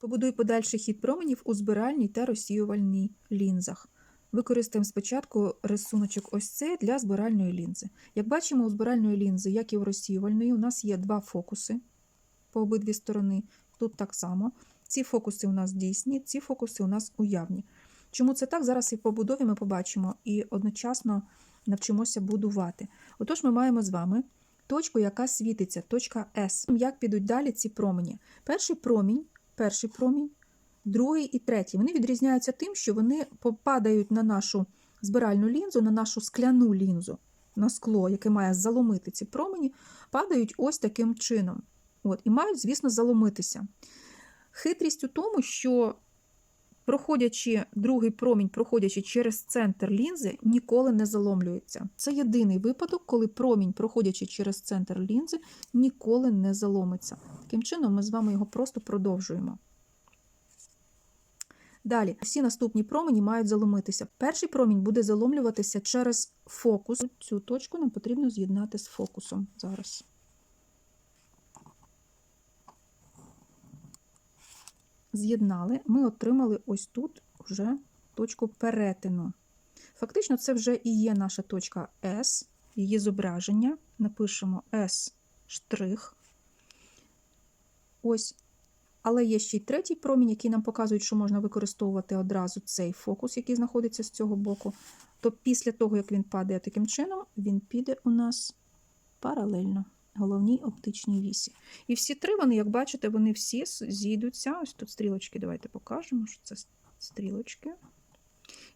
Побудуй подальший хід променів у збиральній та розсіювальній лінзах. Використаємо спочатку рисуночок ось цей для збиральної лінзи. Як бачимо, у збиральної лінзи, як і у розсіювальної, у нас є два фокуси по обидві сторони. Тут так само. Ці фокуси у нас дійсні, ці фокуси у нас уявні. Чому це так? Зараз і в побудові ми побачимо і одночасно навчимося будувати. Отож, ми маємо з вами точку, яка світиться, точка S. Як підуть далі ці промені? Перший промінь, перший промінь, другий і третій. Вони відрізняються тим, що вони попадають на нашу збиральну лінзу, на нашу скляну лінзу, на скло, яке має заломити ці промені, падають ось таким чином. От, І мають, звісно, заломитися. Хитрість у тому, що проходячи другий промінь, проходячи через центр лінзи, ніколи не заломлюється. Це єдиний випадок, коли промінь, проходячи через центр лінзи, ніколи не заломиться. Таким чином, ми з вами його просто продовжуємо. Далі, всі наступні промені мають заломитися. Перший промінь буде заломлюватися через фокус. Цю точку нам потрібно з'єднати з фокусом зараз. З'єднали, ми отримали ось тут вже точку перетину. Фактично, це вже і є наша точка S, її зображення. Напишемо S штрих. Ось. Але є ще й третій промінь, який нам показує, що можна використовувати одразу цей фокус, який знаходиться з цього боку. То після того, як він падає таким чином, він піде у нас паралельно головній оптичній вісі. І всі три вони, як бачите, вони всі зійдуться. Ось тут стрілочки, давайте покажемо, що це стрілочки.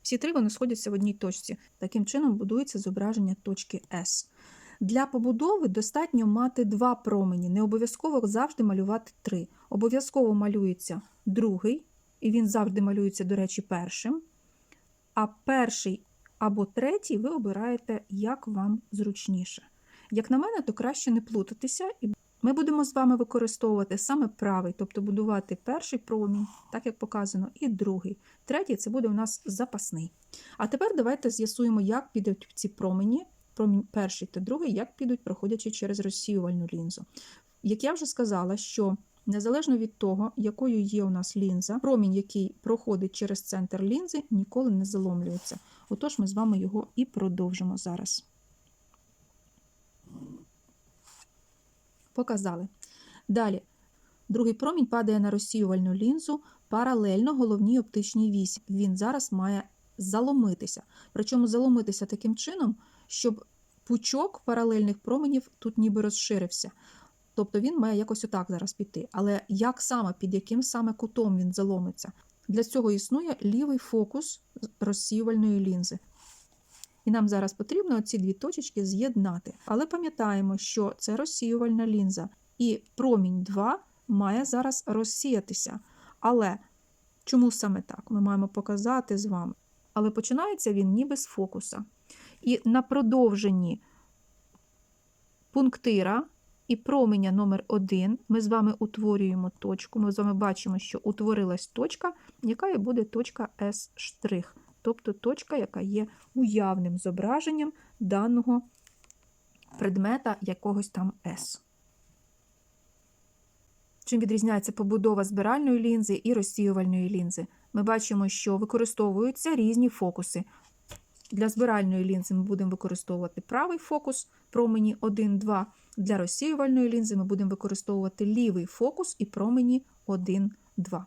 Всі три вони сходяться в одній точці. Таким чином будується зображення точки S. Для побудови достатньо мати два промені. Не обов'язково завжди малювати три. Обов'язково малюється другий, і він завжди малюється, до речі, першим. А перший або третій ви обираєте, як вам зручніше. Як на мене, то краще не плутатися, і ми будемо з вами використовувати саме правий, тобто будувати перший промінь, так як показано, і другий. Третій це буде у нас запасний. А тепер давайте з'ясуємо, як підуть ці промені, промінь перший та другий, як підуть, проходячи через розсіювальну лінзу. Як я вже сказала, що незалежно від того, якою є у нас лінза, промінь, який проходить через центр лінзи, ніколи не заломлюється. Отож, ми з вами його і продовжимо зараз. Показали. Далі, другий промінь падає на розсіювальну лінзу паралельно головній оптичній вісі. Він зараз має заломитися. Причому заломитися таким чином, щоб пучок паралельних променів тут ніби розширився. Тобто він має якось отак зараз піти. Але як саме, під яким саме кутом він заломиться? Для цього існує лівий фокус розсіювальної лінзи. І нам зараз потрібно ці дві точечки з'єднати. Але пам'ятаємо, що це розсіювальна лінза, і промінь 2 має зараз розсіятися. Але чому саме так? Ми маємо показати з вами. Але починається він ніби з фокуса. І на продовженні пунктира і променя номер 1 ми з вами утворюємо точку. Ми з вами бачимо, що утворилась точка, яка і буде точка S'. Тобто точка, яка є уявним зображенням даного предмета якогось там S. Чим відрізняється побудова збиральної лінзи і розсіювальної лінзи? Ми бачимо, що використовуються різні фокуси. Для збиральної лінзи ми будемо використовувати правий фокус промені 1, 2. Для розсіювальної лінзи ми будемо використовувати лівий фокус і промені 1, 2.